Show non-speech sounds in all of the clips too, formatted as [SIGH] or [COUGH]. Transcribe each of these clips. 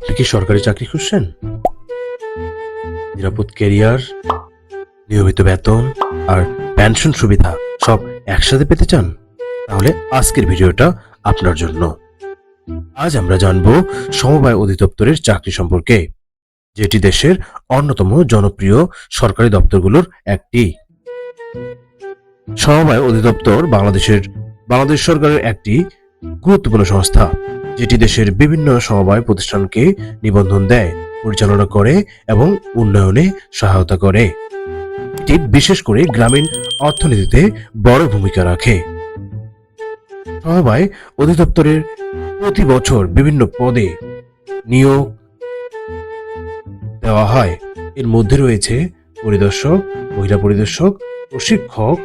আপনি কি সরকারি চাকরি খুঁজছেন? নিরাপদ ক্যারিয়ার, নিয়মিত বেতন আর পেনশন সুবিধা সব একসাথে পেতে চান? তাহলে আজকের ভিডিওটা আপনার জন্য। আজ আমরা জানব সমবায় অধিদপ্তরের চাকরি সম্পর্কে, যেটি দেশের অন্যতম জনপ্রিয় সরকারি দপ্তরগুলোর একটি। সমবায় অধিদপ্তর বাংলাদেশের, বাংলাদেশ সরকারের একটি গুরুত্বপূর্ণ সংস্থা, যেটি দেশের বিভিন্ন সমবায় প্রতিষ্ঠানকে নিবন্ধন দেয়, পরিচালনা করে এবং উন্নয়নে সহায়তা করে। এটি বিশেষ করে গ্রামীণ অর্থনীতিতে বড় ভূমিকা রাখে। সমবায় অধিদপ্তরের প্রতি বছর বিভিন্ন পদে নিয়োগ দেওয়া হয়। এর মধ্যে রয়েছে পরিদর্শক, মহিলা পরিদর্শক, প্রশিক্ষক,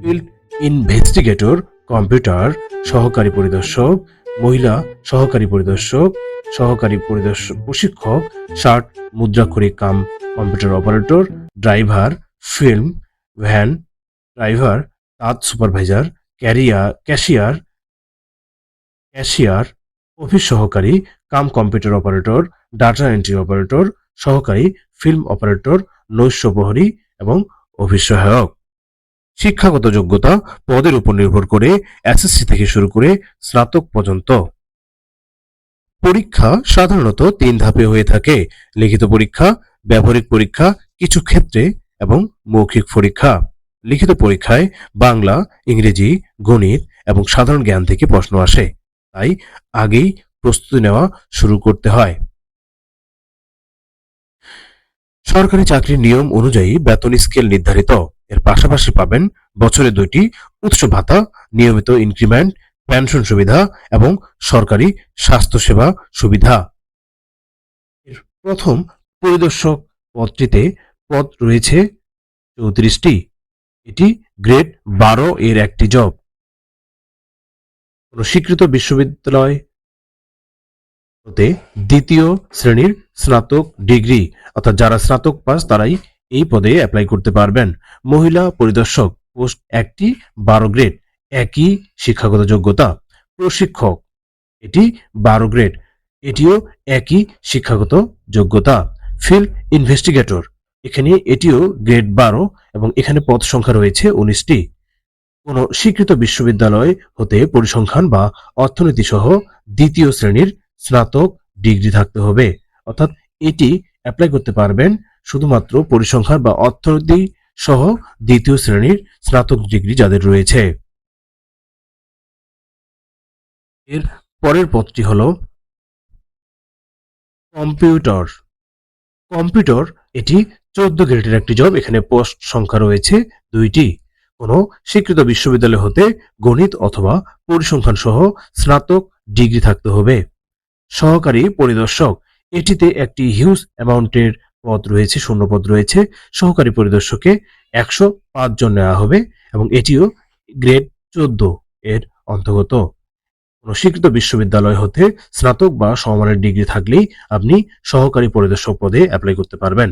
ফিল্ড ইনভেস্টিগেটর কম্পিউটার, সহকারী পরিদর্শক, মহিলা, সহকারী পরিদর্শক সহকারী পরিদর্শক প্রশিক্ষক ষাট মুদ্রাক্ষরিক cum, computer operator, driver, film, van, driver, তাঁত supervisor career cashier cashier, office সহকারী, cum computer operator, data entry operator, সহকারী, ফিল্ম অপারেটর, নৈশ প্রহরী এবং অফিস সহায়ক শিক্ষাগত যোগ্যতা পদের উপর নির্ভর করে এসএসসি থেকে শুরু করে স্নাতক পর্যন্ত। পরীক্ষা সাধারণত তিন ধাপে হয়ে থাকে। লিখিত পরীক্ষা, ব্যবহারিক পরীক্ষা, কিছু ক্ষেত্রে এবং মৌখিক পরীক্ষা। লিখিত পরীক্ষায় বাংলা, ইংরেজি, গণিত এবং সাধারণ জ্ঞান থেকে প্রশ্ন আসে। তাই আগেই প্রস্তুতি নেওয়া শুরু করতে হয়। সরকারি চাকরির নিয়ম অনুযায়ী বেতন স্কেল নির্ধারিত। এর পাশাপাশি পাবেন বছরে দুইটি উৎস ভাতা, নিয়মিত ইনক্রিমেন্ট পেনশন সুবিধা এবং সরকারি স্বাস্থ্যসেবা সুবিধা। প্রথম পরিদর্শক পদটিতে পদ রয়েছে চৌত্রিশটি। এটি গ্রেড বারো এর একটি জব কোন স্বীকৃত বিশ্ববিদ্যালয় হতে দ্বিতীয় শ্রেণির স্নাতক ডিগ্রি অর্থাৎ যারা স্নাতক পাস তারাই এই পদে অ্যাপ্লাই করতে পারবেন। মহিলা পরিদর্শক পোস্ট একটি বারো গ্রেড একই শিক্ষাগত যোগ্যতা, প্রশিক্ষক, এটি বারো গ্রেড এটিও একই শিক্ষাগত যোগ্যতা ফিল্ড ইনভেস্টিগেটর এখানে এটিও গ্রেড বারো এবং এখানে পদ সংখ্যা রয়েছে উনিশটি। কোনো স্বীকৃত বিশ্ববিদ্যালয় হতে পরিসংখ্যান বা অর্থনীতি সহ দ্বিতীয় শ্রেণির স্নাতক ডিগ্রি থাকতে হবে। অর্থাৎ এটি অ্যাপ্লাই করতে পারবেন শুধুমাত্র পরিসংখ্যান বা অর্থনীতি সহ দ্বিতীয় শ্রেণির স্নাতক ডিগ্রি যাদের রয়েছে। এর পরের পদটি হল কম্পিউটার। কম্পিউটার এটি চোদ্দ গ্রেডের একটি জব, এখানে পোস্ট সংখ্যা রয়েছে দুইটি। কোনো স্বীকৃত বিশ্ববিদ্যালয় হতে গণিত অথবা পরিসংখ্যান সহ স্নাতক ডিগ্রি থাকতে হবে। সহকারী পরিদর্শক, এটিতে একটি হিউজ অ্যামাউন্টের পদ রয়েছে, শূন্য পদ রয়েছে, সহকারী পরিদর্শকে একশো পাঁচ জন নেওয়া হবে এবং এটিও গ্রেড চোদ্দ এর অন্তর্গত। কোনো স্বীকৃত বিশ্ববিদ্যালয় হতে স্নাতক বা সমমানের ডিগ্রি থাকলেই আপনি সহকারী পরিদর্শক পদে অ্যাপ্লাই করতে পারবেন।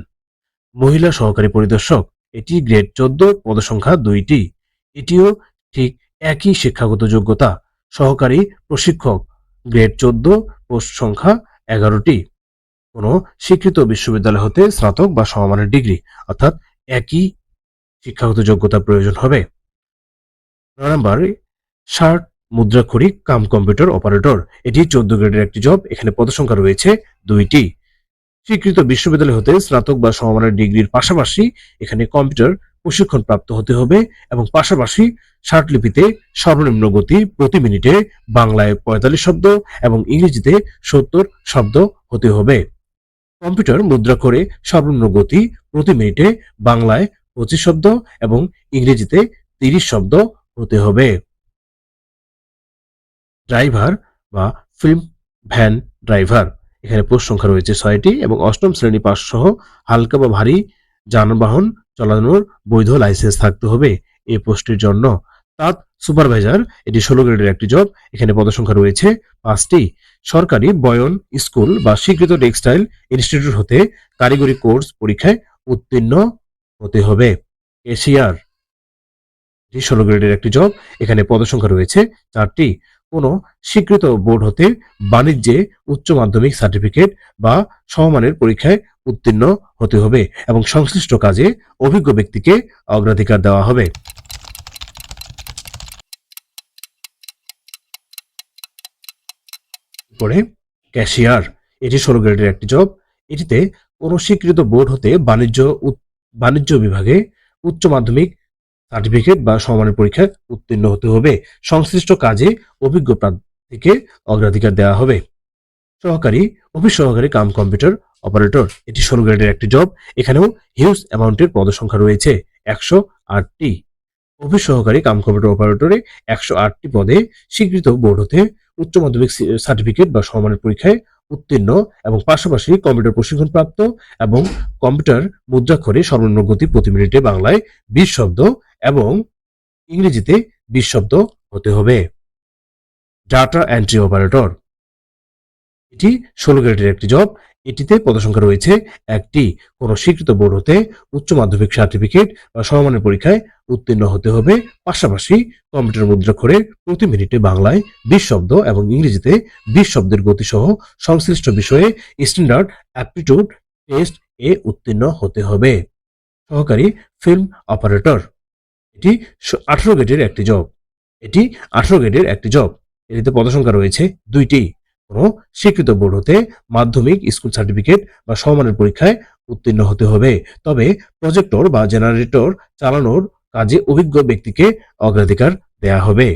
মহিলা সহকারী পরিদর্শক, এটি গ্রেড চোদ্দ, পদসংখ্যা দুইটি। এটিও ঠিক একই শিক্ষাগত যোগ্যতা। সহকারী প্রশিক্ষক, গ্রেড চোদ্দ পোস্ট সংখ্যা এগারোটি। কোনো স্বীকৃত বিশ্ববিদ্যালয় হতে স্নাতক বা সমমানের ডিগ্রি, অর্থাৎ একই শিক্ষাগত যোগ্যতা প্রয়োজন হবে। নয় নম্বর, ষাট মুদ্রাক্ষরিক কাম কম্পিউটার অপারেটর। এটি চোদ্দ গ্রেডের একটি জব, এখানে পদসংখ্যা রয়েছে দুইটি। স্বীকৃত বিশ্ববিদ্যালয় হতে স্নাতক বা সমমানের ডিগ্রির পাশাপাশি এখানে কম্পিউটার প্রশিক্ষণ প্রাপ্ত হতে হবে এবং পাশাপাশি লিপিতে সর্বনিম্ন গতি প্রতি মিনিটে বাংলায় পঁয়তাল্লিশ শব্দ এবং ইংরেজিতে সত্তর শব্দ হতে হবে। কম্পিউটার মুদ্রা করে সর্বনিম্ন গতি প্রতি মিনিটে বাংলায় পঁচিশ শব্দ এবং ইংরেজিতে তিরিশ শব্দ হতে হবে। ড্রাইভার বা ফিল্ম ভ্যান ড্রাইভার। এখানে পোস্ট সংখ্যা রয়েছে ছয়টি এবং অষ্টম শ্রেণি পাস সহ হালকা বা ভারী যানবাহন চালানোর বৈধ লাইসেন্স থাকতে হবে। এই পোস্টের জন্য তাঁত সুপারভাইজার, এটি ষোলো গ্রেডের একটি জব এখানে পদসংখ্যা রয়েছে পাঁচটি। সরকারি, বয়ন, স্কুল বা স্বীকৃত টেক্সটাইল ইনস্টিটিউট হতে কারিগরি কোর্স পরীক্ষায় উত্তীর্ণ হতে হবে। এশিয়ার ষোলো গ্রেডের একটি জব এখানে পদসংখ্যা রয়েছে চারটি। কোনো স্বীকৃত বোর্ড হতে বাণিজ্যে উচ্চ মাধ্যমিক সার্টিফিকেট বা সমমানের পরীক্ষায় উত্তীর্ণ হতে হবে এবং সংশ্লিষ্ট কাজে অভিজ্ঞ ব্যক্তিকে অগ্রাধিকার দেওয়া হবে। পরে ক্যাশিয়ার, এটি ষোলো গ্রেডের একটি জব। এটিতে কোনো স্বীকৃত বোর্ড হতে বাণিজ্য বাণিজ্য বিভাগে উচ্চ মাধ্যমিক সার্টিফিকেট বা সমানের পরীক্ষায় উত্তীর্ণ হতে হবে। সংশ্লিষ্ট কাজে অভিজ্ঞ প্রার্থীকে অগ্রাধিকার দেওয়া হবে। সহকারী, অফিস সহকারী, কাম কম্পিউটার অপারেটর, এটি ষোলো গ্রেডের একটি জব। এখানেও হিউজ অ্যামাউন্টের পদসংখ্যা রয়েছে, একশো আটটি। অফিস সহকারী, কাম কম্পিউটার অপারেটরে একশো আটটি পদে স্বীকৃত বোর্ড হতে উচ্চ মাধ্যমিক সার্টিফিকেট বা সমানের পরীক্ষায় উত্তীর্ণ এবং পাশাপাশি কম্পিউটার প্রশিক্ষণপ্রাপ্ত এবং কম্পিউটার মুদ্রাক্ষরে সর্বনিম্ন গতি প্রতি মিনিটে বাংলায় বিশ শব্দ এবং ইংরেজিতে বিশ শব্দ হতে হবে। ডাটা এন্ট্রি অপারেটর এটি ষোলো গ্রেডের একটি জব এটিতে পদসংখ্যা রয়েছে একটি। কোন স্বীকৃত বোর্ড হতে উচ্চ মাধ্যমিক সার্টিফিকেট বা সমমানের পরীক্ষায় উত্তীর্ণ হতে হবে। পাশাপাশি কম্পিউটার মুদ্রাক্ষরে প্রতি মিনিটে বাংলায় বিশ শব্দ এবং ইংরেজিতে বিশ শব্দের গতিসহ সংশ্লিষ্ট বিষয়ে স্ট্যান্ডার্ড অ্যাপটিটিউড টেস্ট এ উত্তীর্ণ হতে হবে। সহকারী ফিল্ম অপারেটর। এটি আঠারো গ্রেডের একটি জব। এটি আঠারো গ্রেডের একটি জব। এটিতে পদসংখ্যা রয়েছে দুইটি। কোনো স্বীকৃত বোর্ড হতে মাধ্যমিক স্কুল সার্টিফিকেট বা সমমানের পরীক্ষায় উত্তীর্ণ হতে হবে। তবে প্রজেক্টর বা জেনারেটর চালানোর কাজে অভিজ্ঞ ব্যক্তিকে অগ্রাধিকার দেয়া হবে।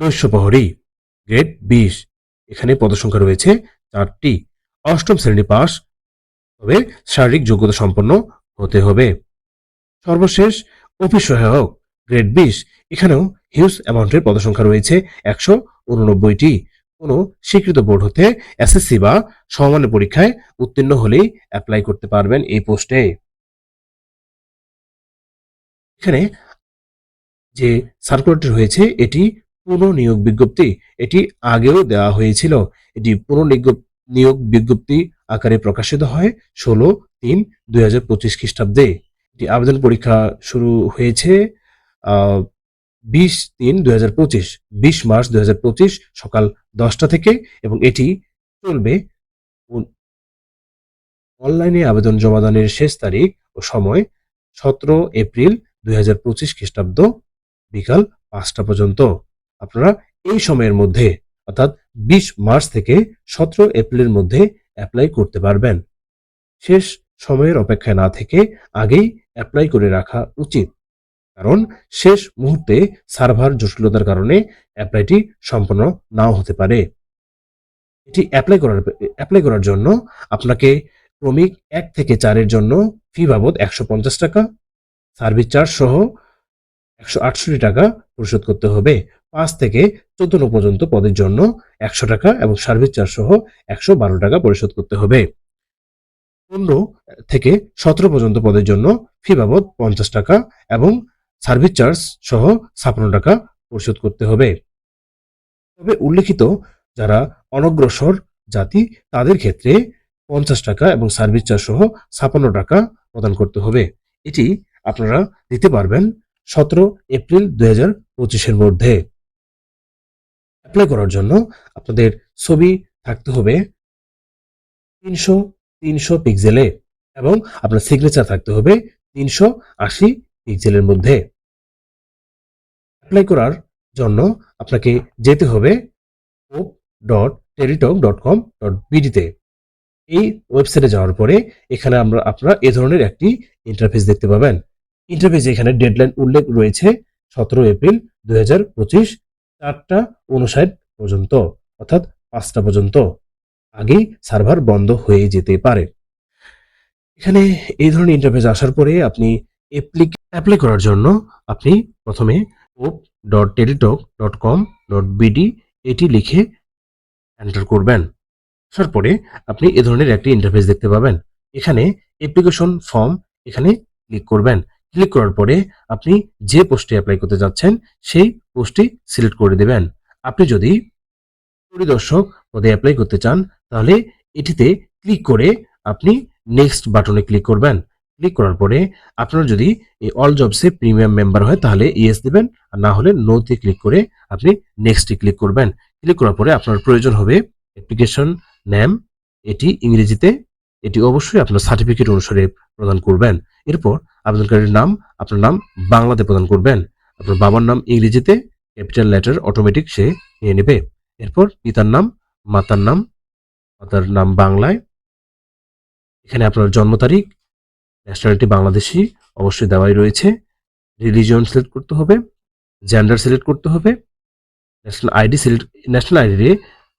নৈশ প্রহরী, গ্রেড বিশ। এখানে পদসংখ্যা রয়েছে চারটি। অষ্টম শ্রেণি পাস তবে শারীরিক যোগ্যতা সম্পন্ন হতে হবে। সর্বশেষ, অফিস সহায়ক, গ্রেড বিশ। এখানেও হিউজ অ্যামাউন্টের পদসংখ্যা রয়েছে, একশো উননব্বইটি। কোনো স্বীকৃত বোর্ড হতে এসএসসি বা সমমানের পরীক্ষায় উত্তীর্ণ হলেই অ্যাপ্লাই করতে পারবেন এই পোস্টে। এখানে যে সার্কুলারটি হয়েছে এটি পুনঃনিয়োগ বিজ্ঞপ্তি। এটি আগেও দেওয়া হয়েছিল। এটি পুনঃনিয়োগ নিয়োগ বিজ্ঞপ্তি আকারে প্রকাশিত হয় ষোলো তিন দুই হাজার পঁচিশ খ্রিস্টাব্দে। এটি আবেদন পরীক্ষা শুরু হয়েছে বিশ তিন দুই হাজার পঁচিশ, বিশ মার্চ দুই হাজার পঁচিশ সকাল দশটা থেকে এবং এটি চলবে অনলাইনে আবেদন জমাদানের শেষ তারিখ ও সময় সতেরো এপ্রিল দুই হাজার পঁচিশ খ্রিস্টাব্দ বিকাল পাঁচটা পর্যন্ত। আপনারা এই সময়ের মধ্যে, অর্থাৎ বিশ মার্চ থেকে সতেরো এপ্রিলের মধ্যে অ্যাপ্লাই করতে পারবেন। শেষ সময়ের অপেক্ষায় না থেকে আগেই অ্যাপ্লাই করে রাখা উচিত। কারণ শেষ মুহূর্তে সার্ভার জটিলতার কারণে অ্যাপ্লাইটি সম্পন্ন নাও হতে পারে। এটি অ্যাপ্লাই করার অ্যাপ্লাই করার জন্য আপনাকে ক্রমিক এক থেকে চারের জন্য ফি বাবদ একশো পঞ্চাশ টাকা সার্ভিস চার্জ সহ একশো আটষট্টি টাকা পরিশোধ করতে হবে। পাঁচ থেকে চোদ্দ পর্যন্ত পদের জন্য একশো টাকা এবং সার্ভিস চার্জ সহ একশো বারো টাকা পরিশোধ করতে হবে। পনেরো থেকে সতেরো পর্যন্ত পদের জন্য ফি বাবদ পঞ্চাশ টাকা এবং সার্ভিস চার্জ সহ ছাপ্পান্ন টাকা পরিশোধ করতে হবে। তবে উল্লেখিত, যারা অনগ্রসর জাতি, তাদের ক্ষেত্রে পঞ্চাশ টাকা এবং সার্ভিস চার্জ সহ ছাপ্পান্ন টাকা প্রদান করতে হবে। এটি আপনারা দিতে পারবেন সতেরো এপ্রিল দুই হাজার পঁচিশের মধ্যে। অ্যাপ্লাই করার জন্য আপনাদের ছবি থাকতে হবে তিনশো তিনশো পিক্সেলে এবং আপনার সিগনেচার থাকতে হবে তিনশো আশি পিক্সেলের মধ্যে অ্যাপ্লাই করার জন্য আপনাকে যেতে হবে op dot Teletalk dot com dot বিডিতে এই ওয়েবসাইটে যাওয়ার পরে এখানে আমরা আপনারা এ ধরনের একটি ইন্টারফেস দেখতে পাবেন। ইন্টারফেসে এখানে ডেডলাইন উল্লেখ রয়েছে সতেরো এপ্রিল দুই হাজার পঁচিশ চারটা উনষাট পর্যন্ত অর্থাৎ পাঁচটা পর্যন্ত। আগেই সার্ভার বন্ধ হয়ে যেতে পারে। এখানে এই ধরনের ইন্টারফেস আসার পরে আপনি অ্যাপ্লাই করার জন্য আপনি প্রথমে op dot Teletalk dot com dot BD এটি লিখে এন্টার করবেন। আসার পরে আপনি এ ধরনের একটি ইন্টারফেস দেখতে পাবেন। এখানে অ্যাপ্লিকেশন ফর্ম এখানে ক্লিক করবেন। ক্লিক করার পরে আপনি যে পোস্টে অ্যাপ্লাই করতে যাচ্ছেন, সেই পোস্টটি সিলেক্ট করে দেবেন। আপনি যদি পরিদর্শক পদে অ্যাপ্লাই করতে চান, তাহলে এটিতে ক্লিক করে আপনি নেক্সট বাটনে ক্লিক করবেন। ক্লিক করার পরে আপনার যদি এই অল জবসে প্রিমিয়াম মেম্বার হয়, তাহলে ইয়েস দেবেন। আর না হলে নোতে ক্লিক করে আপনি নেক্সটে ক্লিক করবেন। ক্লিক করার পরে আপনার প্রয়োজন হবে অ্যাপ্লিকেশন নেম এটি ইংরেজিতে, এটি অবশ্যই আপনার সার্টিফিকেট অনুসারে প্রদান করবেন। এরপর আবেদনকারীর নাম, আপনার নাম বাংলাতে প্রদান করবেন। আপনার বাবার নাম ইংরেজিতে ক্যাপিটাল লেটার অটোমেটিক সে নিয়ে নেবে। এরপর পিতার নাম, মাতার নাম মাতার নাম বাংলায়। এখানে আপনার জন্ম তারিখ ন্যাশনালিটি বাংলাদেশি, অবশ্যই দেওয়াই রয়েছে। রিলিজিয়ন সিলেক্ট করতে হবে জেন্ডার সিলেক্ট করতে হবে national ID select national ID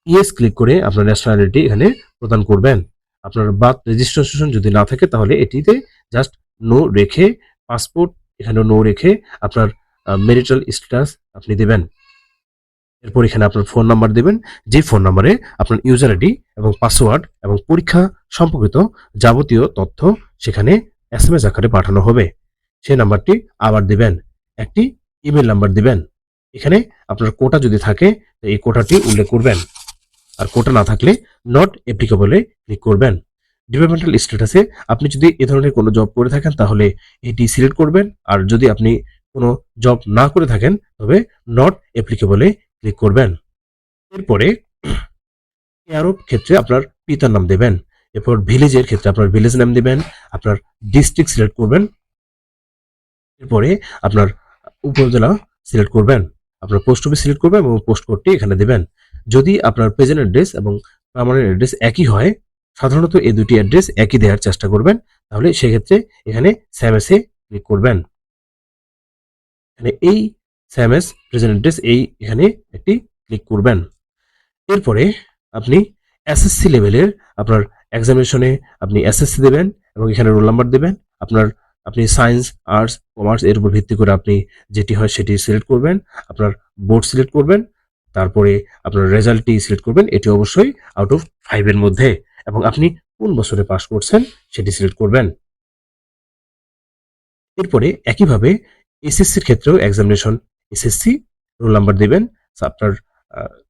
yes click করে আপনার ন্যাশনাল আইডি এখানে প্রদান করবেন। আপনার বার্থ রেজিস্ট্রেশন যদি না থাকে তাহলে এটিতে জাস্ট নো রেখে পাসপোর্ট এখানে নো রেখে আপনার মেরিটাল স্ট্যাটাস আপনি দেবেন। এরপর এখানে আপনার ফোন নাম্বার দেবেন, যে ফোন নাম্বারে আপনার ইউজার আইডি এবং পাসওয়ার্ড এবং পরীক্ষা সম্পর্কিত যাবতীয় তথ্য সেখানে এস এম এস আকারে পাঠানো হবে। সেই নাম্বারটি আবার দিবেন। একটি ইমেল নাম্বার দিবেন। এখানে আপনার কোটা যদি থাকে এই কোটাটি উল্লেখ করবেন। আর কোটা না থাকলে নট অ্যাপ্লিকেবলে ক্লিক করবেন। ডিপার্টমেন্টাল স্ট্যাটাসে আপনি যদি এ ধরনের কোনো জব করে থাকেন, তাহলে এটি সিলেক্ট করবেন। আর যদি আপনি কোনো জব না করে থাকেন, তবে নট অ্যাপ্লিকেবলে ক্লিক করবেন। এরপরে [CLEARS THROAT] এরও ক্ষেত্রে আপনার পিতার নাম দেবেন। এরপর ভিলেজের ক্ষেত্রে আপনার ভিলেজ নাম দেবেন, আপনার ডিস্ট্রিক্ট সিলেক্ট করবেন, এরপরে আপনার উপজেলা সিলেক্ট করবেন, আপনার পোস্ট অফিস সিলেক্ট করবেন এবং পোস্ট কোডটি এখানে দেবেন। যদি আপনার প্রেজেন্ট অ্যাড্রেস এবং পার্মানেন্ট অ্যাড্রেস একই হয়, সাধারণত এই দুটি অ্যাড্রেস একই দেওয়ার চেষ্টা করবেন, তাহলে সেক্ষেত্রে এখানে স্যামএসে ক্লিক করবেন। এখানে এই স্যামএস প্রেজেন্ট অ্যাড্রেস এই এখানে একটি ক্লিক করবেন। এরপরে আপনি এসএসসি লেভেলের আপনার এক্সামিনেশনে আপনি এসএসসি দেবেন এবং এখানে রোল নাম্বার দেবেন। আপনার, আপনি সায়েন্স আর্টস কমার্স এর উপর ভিত্তি করে আপনি যেটি হয় সেটি সিলেক্ট করবেন। আপনার বোর্ড সিলেক্ট করবেন। তারপরে আপনার রেজাল্টটি সিলেক্ট করবেন। এটি অবশ্যই আউট অফ ফাইভের মধ্যে। এবং আপনি কোন বছরে পাস করছেন সেটি সিলেক্ট করবেন। এরপরে একইভাবে এসএসসির ক্ষেত্রেও এক্সামিনেশন এসএসসি রোল নাম্বার দিবেন। আপনার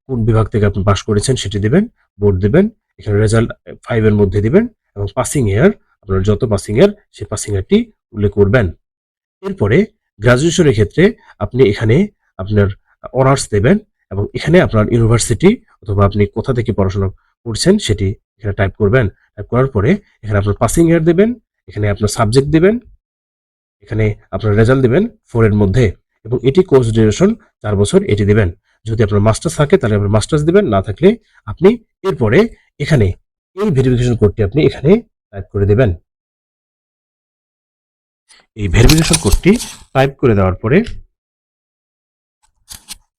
কোন বিভাগ থেকে আপনি পাস করেছেন সেটি দিবেন বোর্ড দিবেন। এখানে রেজাল্ট ফাইভের মধ্যে দিবেন এবং পাসিং ইয়ার আপনার যত পাসিং ইয়ার সেই পাসিং ইয়ারটি উল্লেখ করবেন। এরপরে গ্রাজুয়েশনের ক্ষেত্রে আপনি এখানে আপনার অনার্স দেবেন এবং এখানে আপনার ইউনিভার্সিটি অথবা আপনি কোথা থেকে পড়াশোনা করছেন সেটি এখানে টাইপ করবেন। টাইপ করার পরে এখানে আপনার পাসিং ইয়ার দেবেন, এখানে আপনার সাবজেক্ট দেবেন, এখানে আপনার রেজাল্ট দেবেন ফোরের মধ্যে এবং এটি কোর্স ডিউরেশন চার বছর এটি দিবেন। যদি আপনার মাস্টার্স থাকে, তাহলে আপনার মাস্টার্স দিবেন, না থাকলে আপনি এরপরে এখানে এই ভেরিফিকেশন কোডটি আপনি এখানে টাইপ করে দেবেন। এই ভেরিফিকেশন কোডটি টাইপ করে দেওয়ার পরে,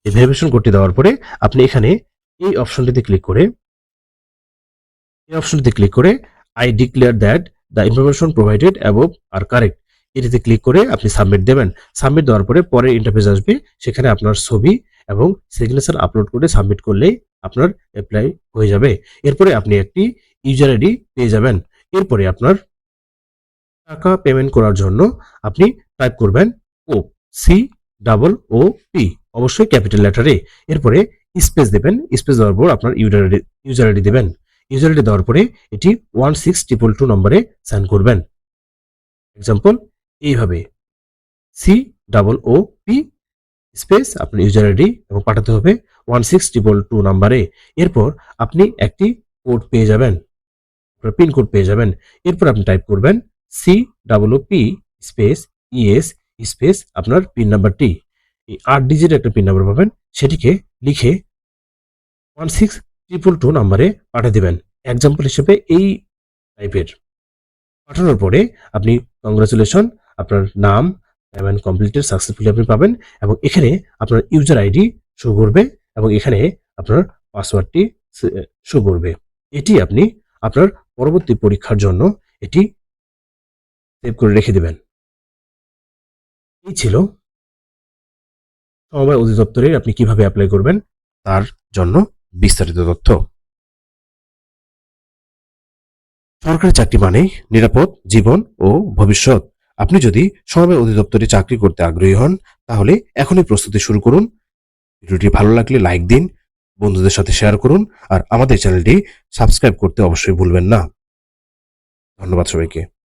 এই ভেরিফিকেশন কোডটি দেওয়ার পরে আপনি এখানে এই অপশনটিতে ক্লিক করে, এই অপশনটিতে ক্লিক করে I declare that the information provided above are correct এটিতে ক্লিক করে আপনি সাবমিট দেবেন। সাবমিট দেওয়ার পরে পরে ইন্টারফেস আসবে, সেখানে আপনার ছবি এবং সিগনেচার আপলোড করে সাবমিট করলেই আপনার অ্যাপ্লাই হয়ে যাবে। এরপরে আপনি একটি ইউজার আইডি পেয়ে যাবেন। এরপরে আপনার টাকা পেমেন্ট করার জন্য আপনি টাইপ করবেন ও সি ডাবল ও পি অবশ্যই ক্যাপিটাল লেটারে এরপরে স্পেস দেবেন স্পেস দেওয়ার পর আপনার ইউজার আইডি ইউজার আইডি দেবেন। ইউজার আইডি দেওয়ার পরে এটি ওয়ান সিক্স ট্রিপল টু নম্বরে সেন্ড করবেন। এক্সাম্পল এইভাবে C double O P space আপনার ইউজার আইডি এবং পাঠাতে হবে ওয়ান সিক্স ট্রিপল টু নাম্বারে এরপর আপনি একটি কোড পেয়ে যাবেন পিন কোড পেয়ে যাবেন। এরপর আপনি টাইপ করবেন C double P space yes space আপনার পিন নাম্বারটি আট ডিজিট একটা পিন নাম্বার পাবেন, সেটিকে লিখে ওয়ান সিক্স ট্রিপল টু নাম্বারে পাঠিয়ে দেবেন। এক্সাম্পল হিসেবে এই টাইপের পাঠানোর পরে আপনি কংগ্রাচুলেশন আপনার নাম পেমেন্ট কমপ্লিটেড সাকসেসফুলি আপনি পাবেন এবং এখানে আপনার ইউজার আইডি শো করবে এবং এখানে আপনার পাসওয়ার্ডটি শো করবে। এটি আপনি আপনার পরবর্তী পরীক্ষার জন্য এটি সেভ করে রেখে দেবেন। এই ছিল সমবায় অধিদপ্তরের আপনি কীভাবে অ্যাপ্লাই করবেন তার জন্য বিস্তারিত তথ্য। সরকারি চাকরি মানেই নিরাপদ জীবন ও ভবিষ্যৎ। আপনি যদি সমবায় অধিদপ্তরে চাকরি করতে আগ্রহী হন, তাহলে এখনই প্রস্তুতি শুরু করুন। ভিডিওটি ভালো লাগলে লাইক দিন, বন্ধুদের সাথে শেয়ার করুন, আর আমাদের চ্যানেলটি সাবস্ক্রাইব করতে অবশ্যই ভুলবেন না। ধন্যবাদ সবাইকে।